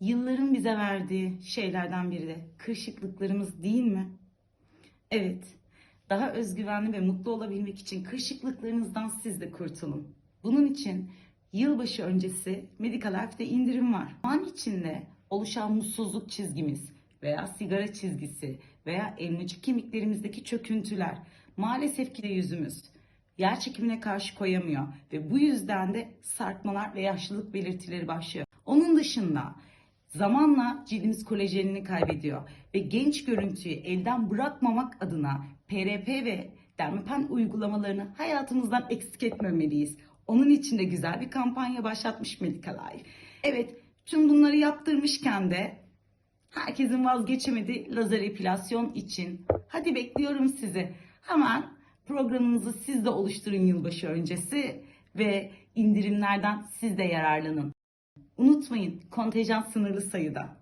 Yılların bize verdiği şeylerden biri de kırışıklıklarımız değil mi? Evet, daha özgüvenli ve mutlu olabilmek için kırışıklıklarınızdan siz de kurtulun. Bunun için yılbaşı öncesi Medical Life'de indirim var. An içinde oluşan mutsuzluk çizgimiz veya sigara çizgisi veya elmacık kemiklerimizdeki çöküntüler maalesef ki de yüzümüz yer çekimine karşı koyamıyor ve bu yüzden de sarkmalar ve yaşlılık belirtileri başlıyor. Onun dışında zamanla cildimiz kolajenini kaybediyor ve genç görüntüyü elden bırakmamak adına PRP ve Dermapen uygulamalarını hayatımızdan eksik etmemeliyiz. Onun için de güzel bir kampanya başlatmış Medical Life. Evet, tüm bunları yaptırmışken de herkesin vazgeçemediği lazer epilasyon için. Hadi bekliyorum sizi. Hemen programınızı siz de oluşturun yılbaşı öncesi ve indirimlerden siz de yararlanın. Unutmayın kontenjan sınırlı sayıda.